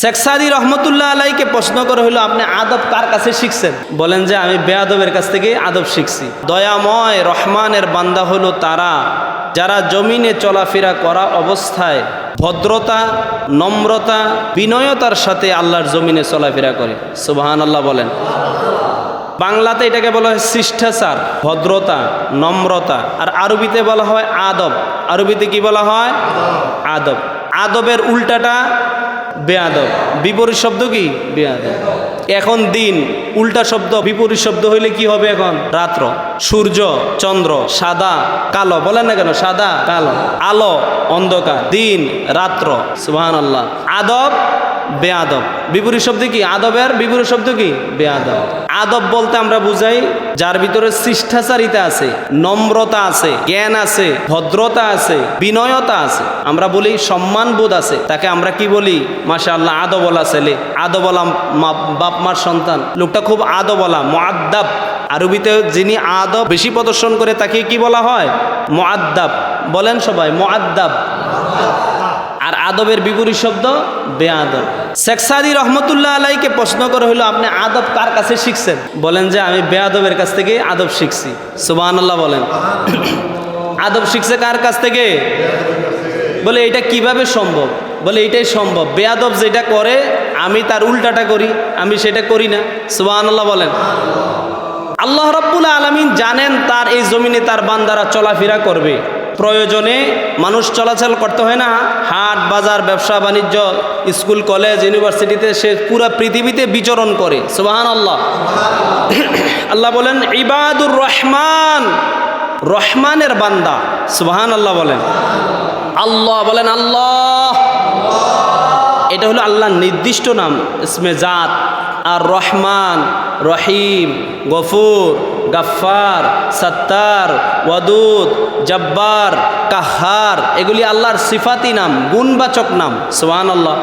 শেখ সাদি রহমতুল্লাহ আলাইকে প্রশ্ন করে হলো, আপনি আদব কার কাছে শিখছেন? বলেন যে, আমি বেয়াদবের কাছ থেকে আদব শিখছি। দয়াময় রহমানের বান্দা হলো তারা, যারা জমিনে চলাফেরা করা অবস্থায় ভদ্রতা, নম্রতা, বিনয়তার সাথে আল্লাহর জমিনে চলাফেরা করে। সুবাহান আল্লাহ বলেন। বাংলাতে এটাকে বলা হয় শিষ্টাচার, ভদ্রতা, নম্রতা। আর আরবিতে বলা হয় আদব। আরবিতে কি বলা হয়? আদব। আদবের উল্টাটা বেআদব বিপরীত শব্দ কি? বেয়াদব। এখন দিন, উল্টা শব্দ, বিপরীত শব্দ হইলে কি হবে এখন? রাত্র। সূর্য, চন্দ্র, সাদা, কালো, বলেন না কেন? সাদা, কালো। আলো, অন্ধকার। দিন, রাত্র। সুহান আল্লাহ আদব বেআদব। বিপরীত শব্দ কি? আদবের বিপরীত শব্দ কি? বেআদব। আদব বলতে আমরা বুঝাই যার ভিতরে শিষ্টাচারিতা আছে, নম্রতা আছে, জ্ঞান আছে, ভদ্রতা আছে, বিনয়তা আছে। আমরা বলি সম্মানবোধ আছে। তাকে আমরা কি বলি? মাসা আল্লাহ আদবলা ছেলে। আদবলা বাপ মার সন্তান। লোকটা খুব আদবলা মোয়াদ্দাব আরবিতে যিনি আদব বেশি প্রদর্শন করে তাকে কি বলা হয়? মোয়াদ্দাব বলেন সবাই মোয়াদ্দাব আর আদবের বিপরীত শব্দ বেআদব। শেখ সাদি রহমতুল্লাহ আলাইকে প্রশ্ন করে হলো, আপনি আদব কার কাছে শিখছেন? বলেন যে, আমি বেআদবের কাছ থেকে আদব শিখছি। সুবাহ বলেন। আদব শিখছে কার কাছ থেকে? বলে, এটা কীভাবে সম্ভব? বলে, এটাই সম্ভব। বেয়াদব যেটা করে, আমি তার উল্টাটা করি, আমি সেটা করি না। সুবাহ বলেন। আল্লাহ রব্বুল আলমিন জানেন তার এই জমিনে তার বান্দারা চলাফেরা করবে। প্রয়োজনে মানুষ চলাচল করতে হয় না। হাট, বাজার, ব্যবসা, বাণিজ্য, স্কুল, কলেজ, ইউনিভার্সিটিতে সে পুরো পৃথিবীতে বিচরণ করে। সুবাহান আল্লাহ আল্লাহ বলেন, ইবাদুর রহমান, রহমানের বান্দা। সুবাহান আল্লাহ বলেন। আল্লাহ বলেন, আল্লাহ। এটা হলো আল্লাহর নির্দিষ্ট নাম, ইসমে জাত। আর রহমান, রহিম, গফুর। গাফার সত্তার, ওয়াদুদ, জব্বার, কাহার, এগুলি আল্লাহর সিফাতি নাম, গুণবাচক নাম সোহান আল্লাহ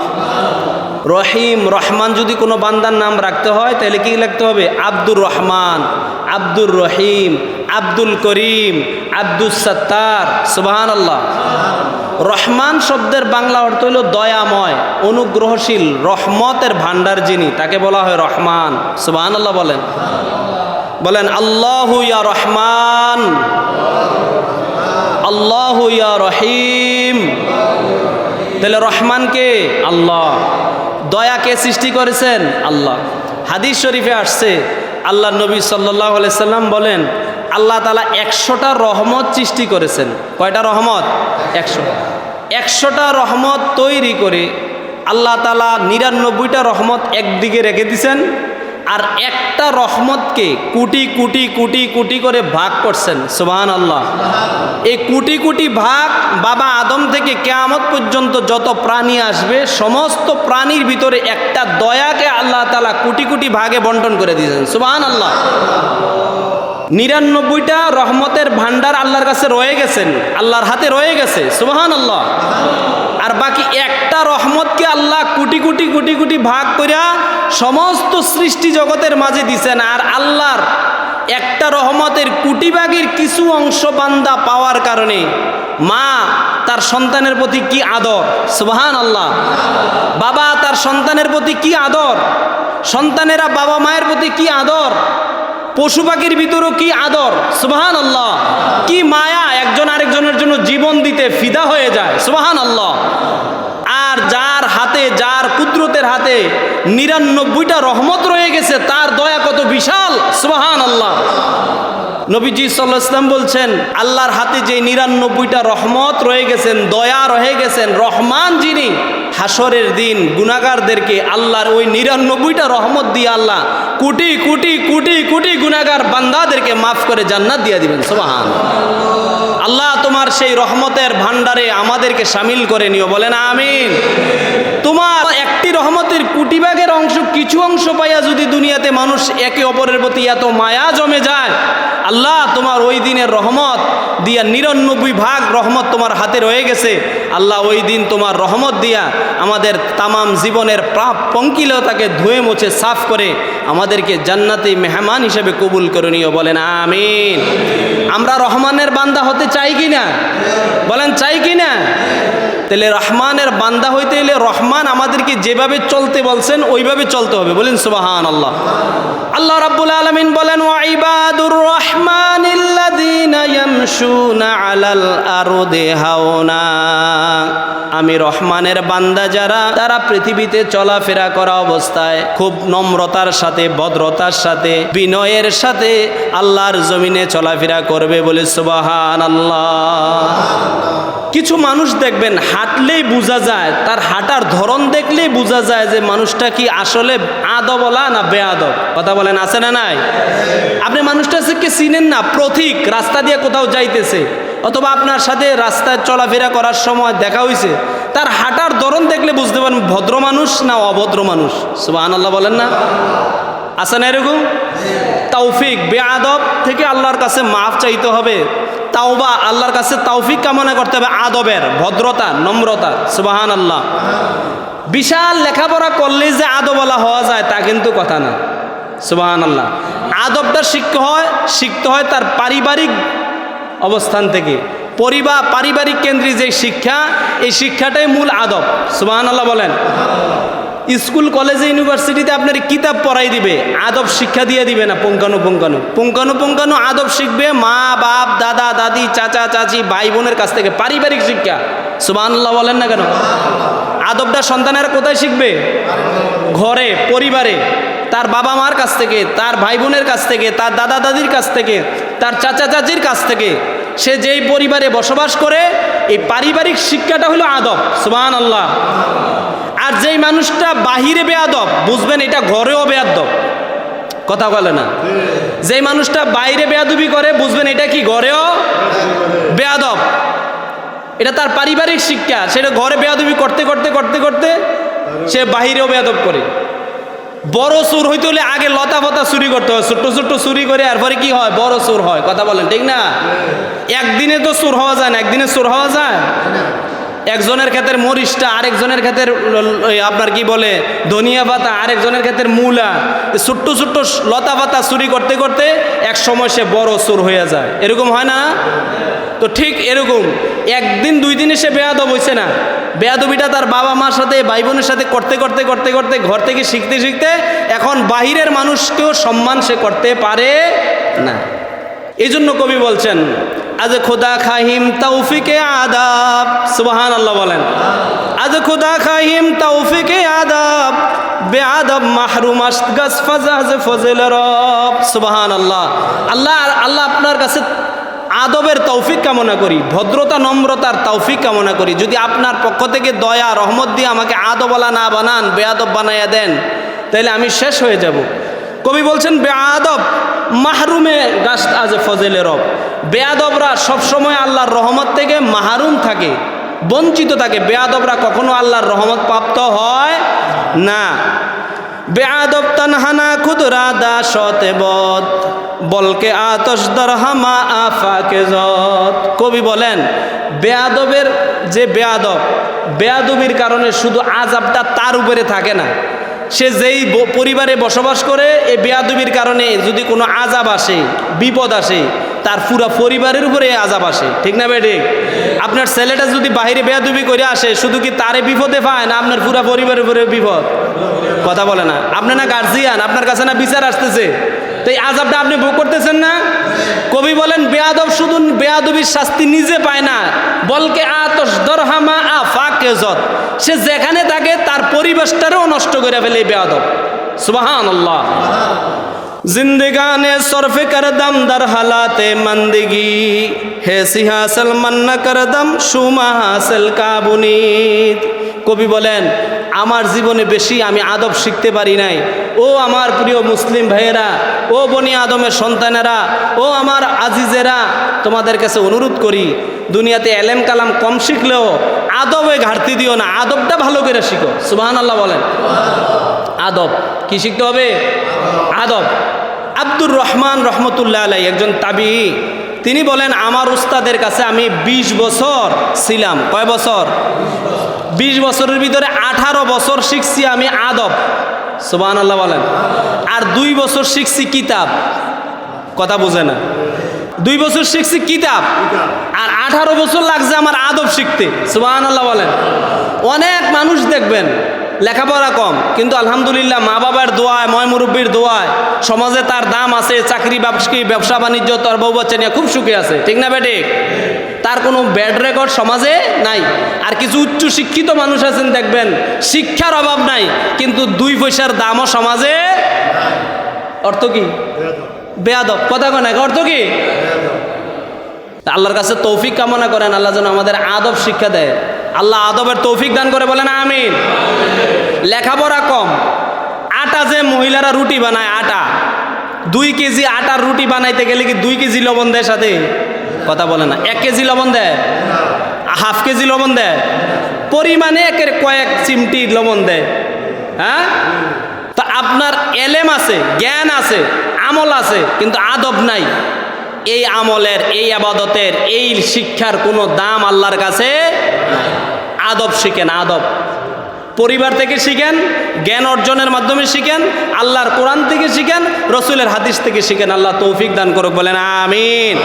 রহিম, রহমান যদি কোনো বান্দার নাম রাখতে হয়, তাহলে কি লিখতে হবে? আব্দুর রহমান, আব্দুর রহিম, আব্দুল করিম আব্দুল সত্তার সুবাহান আল্লাহ রহমান শব্দের বাংলা অর্থ হলো দয়াময়, অনুগ্রহশীল, রহমতের ভান্ডার যিনি, তাকে বলা হয় রহমান সুবাহান আল্লাহ বলেন। বলেন, আল্লাহু ইয়া রহমান, আল্লাহু ইয়া রহিম। তাহলে রহমানকে আল্লাহ। দয়াকে সৃষ্টি করেছেন? আল্লাহ। হাদিস শরীফে আসছে, আল্লাহ নবী সাল্লাহ সাল্লাম বলেন, আল্লাহ তালা একশোটা রহমত সৃষ্টি করেছেন। কয়টা রহমত? একশো। একশোটা রহমত তৈরি করে আল্লাহ তালা নিরানব্বইটা রহমত একদিকে রেখে দিছেন। আর একটা রহমতকে কুটি কুটি কুটি কুটি করে ভাগ করছেন সুবাহান আল্লাহ এই কুটি কুটি ভাগ বাবা আদম থেকে কেয়ামত পর্যন্ত যত প্রাণী আসবে, সমস্ত প্রাণীর ভিতরে একটা দয়াকে আল্লাহ তালা কুটি কুটি ভাগে বন্টন করে দিয়েছেন সুবাহান আল্লাহ নিরানব্বইটা রহমতের ভান্ডার আল্লাহর কাছে রয়ে গেছেন, আল্লাহর হাতে রয়ে গেছে সুবাহান আল্লাহ আর বাকি একটা রহমতকে আল্লাহ কোটি কোটি কোটি কোটি ভাগ করিয়া সমস্ত সৃষ্টি জগতের মাঝে দিছেন আর আল্লাহর একটা রহমতের কোটি ভাগের কিছু অংশ বান্দা পাওয়ার কারণে মা তার সন্তানের প্রতি কি আদর? সুবাহান আল্লাহ বাবা তার সন্তানের প্রতি কি আদর? সন্তানেরা বাবা মায়ের প্রতি কি আদর? পশু পাখির ভিতরেও কি আদর? সুবাহান আল্লাহ কি মায়া একজন আরেকজনের জন্য জীবন দিতে ফিদা হয়ে যায়? সুবাহান আল্লাহ আর যার হাতে যার কুদরতের হাতে নিরানব্বইটা রহমত রয়ে গেছে, তার দয়া কত বিশাল সুবাহান আল্লাহ নবীজি সাল্লাহ ইসলাম বলছেন, আল্লাহর হাতে যে নিরানব্বইটা রহমত রয়ে গেছেন, দয়া রয়ে গেছেন, রহমান যিনি হাসরের দিন গুনাগারদেরকে আল্লাহর ওই নিরানব্বইটা রহমত দিয়ে আল্লাহ কোটি কোটি কোটি কোটি গুনাগার বান্দাদেরকে মাফ করে জান্নাত দিয়ে দিবেন সোবাহান আল্লাহ তোমার সেই রহমতের ভান্ডারে আমাদেরকে সামিল করে নিও, বলেন আমিন। তোমার রহমতের কোটি ভাগের অংশ, কিছু অংশ পাইয়া যদি দুনিয়াতে মানুষ একে অপরের প্রতি এত মায়া জমে যায়, আল্লাহ তোমার ওই দিনের রহমত দিয়া নিরানব্বই ভাগ রহমত তোমার হাতে রয়ে গেছে। আল্লাহ ওই দিন তোমার রহমত দিয়া আমাদের তামাম জীবনের প্রাপ পঙ্কিলতাকে ধুয়ে মুছে সাফ করে আমাদেরকে জান্নাতি মেহমান হিসেবে কবুল করে নিও, বলেন আমিন। আমরা রহমানের বান্দা হতে চাই কি না বলেন, চাই কি না তাহলে রহমানের বান্দা হইতে হলে রহমান আমাদেরকে যেভাবে চলতে বলছেন, ওইভাবে চলতে হবে। বলেন সুবাহান আল্লাহ আল্লাহ রাব্বুল আলমিন বলেন ওয়াইবাদুর ইয়ামশুনা আলাল আরদি হাওনা। আমি রহমানের বান্দা যারা, তারা পৃথিবীতে চলাফেরা করা অবস্থায় খুব নম্রতার সাথে, ভদ্রতার সাথে, বিনয়ের সাথে আল্লাহর জমিনে চলাফেরা করবে বলে সুবাহান আল্লাহ কিছু মানুষ দেখবেন হাঁটলেই বোঝা যায়, তার হাঁটার ধরন দেখলেই বোঝা যায় যে মানুষটা কি আসলে আদবলা না বেআদব। কথা বলেন, আছে না নাই? আপনি মানুষটা কি চিনেন না? প্রথিক রাস্তা দিয়ে কোথাও যাইতেছে। অথবা আপনার সাথে রাস্তায় চলাফেরা করার সময় দেখা হয়েছে তার হাঁটার ধরন দেখলে বুঝতে পারেন ভদ্র মানুষ না অভদ্র মানুষ। সুবাহ আল্লাহ বলেন না? আছে না এরকম? তৌফিক, বেআদব থেকে আল্লাহর কাছে মাফ চাইতে হবে। তাওবা, আল্লাহর কাছে তৌফিক কামনা করতে হবে আদবের, ভদ্রতা, নম্রতা সুবাহান আল্লাহ বিশাল লেখাপড়া করলেই যে আদবলা হওয়া যায় তা কিন্তু কথা না। সুবাহান আল্লাহ আদবটা শিখতে হয় শিখতে হয় তার পারিবারিক অবস্থান থেকে। পরিবার পারিবারিক কেন্দ্রিক যে শিক্ষা, এই শিক্ষাটাই মূল আদব। সুবাহান আল্লাহ বলেন। স্কুল, কলেজে, ইউনিভার্সিটিতে আপনার কিতাব পড়াই দিবে, আদব শিক্ষা দিয়ে দিবে না পুঙ্কানু পুঙ্কানু পুঙ্কানু পুঙ্কানু আদব শিখবে মা, বাপ, দাদা, দাদি, চাচা, চাচি, ভাই বোনের কাছ থেকে পারিবারিক শিক্ষা। সুবহানাল্লাহ বলেন না কেন? আদবটা সন্তানেরা কোথায় শিখবে? ঘরে, পরিবারে। তার বাবা মার কাছ থেকে, তার ভাই বোনের কাছ থেকে, তার দাদা দাদির কাছ থেকে, তার চাচা চাচির কাছ থেকে সে যেই পরিবারে বসবাস করে, এই পারিবারিক শিক্ষাটা হলো আদব। সুবাহ আল্লাহ আর যেই মানুষটা বাহিরে বেয়াদব, বুঝবেন এটা ঘরেও বেয়াদব। কথা বলে না? যেই মানুষটা বাইরে বেয়াদবি করে, বুঝবেন এটা কি ঘরেও বেয়াদব? এটা তার পারিবারিক শিক্ষা। সেটা ঘরে বেয়াদবি করতে করতে করতে করতে সে বাহিরেও বেয়াদব করে। বড় সুর হইতে হলে আগে লতা পাতা চুরি করতে হয় ছোট্ট ছোট্ট চুরি করে এরপরে কি হয়? বড় সুর হয়। কথা বলেন ঠিক না? একদিনে তো সুর হওয়া যায় না একদিনে সুর হওয়া যায়? একজনের ক্ষেত্রে মরিচটা, আরেকজনের ক্ষেত্রে আপনার কি বলে, ধনিয়া পাতা, আরেকজনের ক্ষেত্রে মূলা। ছোট্ট ছোট্ট লতা পাতা চুরি করতে করতে এক সময় সে বড় সুর হয়ে যায়। এরকম হয় না? তো ঠিক এরকম। একদিন, দুই দিনে সে বেয়াদব হয়েছে না। বেয়াদবিটা তার বাবা মার সাথে, ভাই বোনের সাথে করতে করতে করতে করতে ঘর থেকে শিখতে শিখতে এখন বাহিরের মানুষকেও সম্মান সে করতে পারে না। এই জন্য কবি বলছেন আজ খোদা খাহিম তৌফিকে আদাব। সুবাহান আল্লাহ বলেন। আজ খোদা খাহিম তৌফিকে আদাব। বেআদব মাহরুম আসগাস ফাজাজ ফজল রব। সুবাহান আল্লাহ আল্লাহ আল্লাহ আপনার কাছে আদবের তৌফিক কামনা করি, ভদ্রতা, নম্রতার তৌফিক কামনা করি। যদি আপনার পক্ষ থেকে দয়া, রহমত দিয়ে আমাকে আদবলা না বানান, বেআদব বানাইয়া দেন, তাহলে আমি শেষ হয়ে যাব। কবি বলছেন, বেআদব, মাহরুমে গাছ আজ ফজেলে রব। বেয়াদবরা সবসময় আল্লাহর রহমত থেকে মাহরুম থাকে, বঞ্চিত থাকে। বেয়াদবরা কখনো আল্লাহর রহমত প্রাপ্ত হয় না। বেআদব তানহানা খুদরা দা সতে বদ, বলকে আতস দরহামা আফাকে যত কবি বলেন বেয়াদবের যে বেয়াদব বেয়াদবির কারণে শুধু আজাবটা তার উপরে থাকে না। সে যেই পরিবারে বসবাস করে এই বেয়াদবির কারণে যদি কোনো আজাব আসে, বিপদ আসে, তার পুরা পরিবারের উপরে আজাব আসে। ঠিক না বেডে আপনার ছেলেটা যদি বাহিরে বেয়াদবি করে আসে, শুধু কি তারে বিপদে পায় না আপনার পুরা পরিবারের উপরে বিপদ? কথা বলে না। আপনি না গার্জিয়ান আপনার কাছে না বিচার আসতেছে। তো এই আজাবটা আপনি ভোগ করতেছেন না? কবি বলেন, বেয়াদব শুধু বেয়াদবির শাস্তি নিজে পায় না, বলকে আতস দরহামা আ ফাকে যত সে যেখানে থাকে, তার পরিবেশটারও নষ্ট করে ফেলে বেয়াদব। সুবাহান আল্লাহ জিন্দগানে সরফে করদম, দর হালাতে মন্দগি। হে সিহাসল মন্ন করদম, সুমা হাসল কবি বলেন, আমার জীবনে বেশি আমি আদব শিখতে পারি নাই। ও আমার প্রিয় মুসলিম ভাইয়েরা, ও বনি আদমের সন্তানেরা, ও আমার আজিজেরা, তোমাদের কাছে অনুরোধ করি, দুনিয়াতে এলেম কালাম কম শিখলেও আদবে ঘাটতি দিও না, আদবটা ভালো করে শিখো। সুবাহান আল্লাহ বলেন। আদব, কি শিখতে হবে? আদব। আব্দুর রহমান রহমতুল্লাহ আলাই একজন তাবি। তিনি বলেন, আমার উস্তাদের কাছে আমি ২০ বছর ছিলাম। কয় বছর? ২০ বছরের ভিতরে আঠারো বছর শিখছি আমি আদব। সুবাহ আল্লাহ বলেন। আর দুই বছর শিখছি কিতাব। কথা বুঝে না। দুই বছর শিখছি কিতাব। আর আঠারো বছর লাগছে আমার আদব শিখতে। সুবাহ আল্লাহ বলেন। অনেক মানুষ দেখবেন লেখাপড়া কম কিন্তু আলহামদুলিল্লাহ মা বাবার দোয়ায় ময় মুরব্বীর দোয়ায় সমাজে তার দাম আছে চাকরি ব্যবসায়ী ব্যবসা বাণিজ্য তার বউ বাচ্চা নিয়ে খুব সুখে আছে। ঠিক না বেঠিক? তার কোনো ব্যাড রেকর্ড সমাজে নাই। আর কিছু উচ্চ শিক্ষিত মানুষ আছেন দেখবেন শিক্ষার অভাব নাই কিন্তু দুই পয়সার দামও সমাজে অর্থ কি? বেয়াদব, কথা কয় না অর্থ কি? আল্লাহর কাছে তৌফিক কামনা করেন, আল্লাহ যেন আমাদের আদব শিক্ষা দেয়। আল্লাহ আদবের তৌফিক দান করে বলেন, আমিন। লেখাপড়া কম, আটা যে মহিলারা রুটি বানায়, আটা। দুই কেজি আটার রুটি বানাইতে গেলে কি দুই কেজি লবণ দেয় সাথে? কথা বলে না, এক কেজি লবণ দেয়? হাফ কেজি লবণ দেয়? পরিমাণে একের কয়েক চিমটি লবণ দেয়। হ্যাঁ? আপনার এলেম আছে, জ্ঞান আছে, আমল আছে, কিন্তু আদব নাই। এই আমলের, এই আবাদতের, এই শিক্ষার কোনো দাম আল্লাহর কাছে আদব শিখেন, আদব। পরিবার থেকে শিখেন, জ্ঞান অর্জনের মাধ্যমে শিখেন, আল্লাহর কোরআন থেকে শিখেন, রসুলের হাদিস থেকে শিখেন। আল্লাহ তৌফিক দান করুক, বলেন আমিন।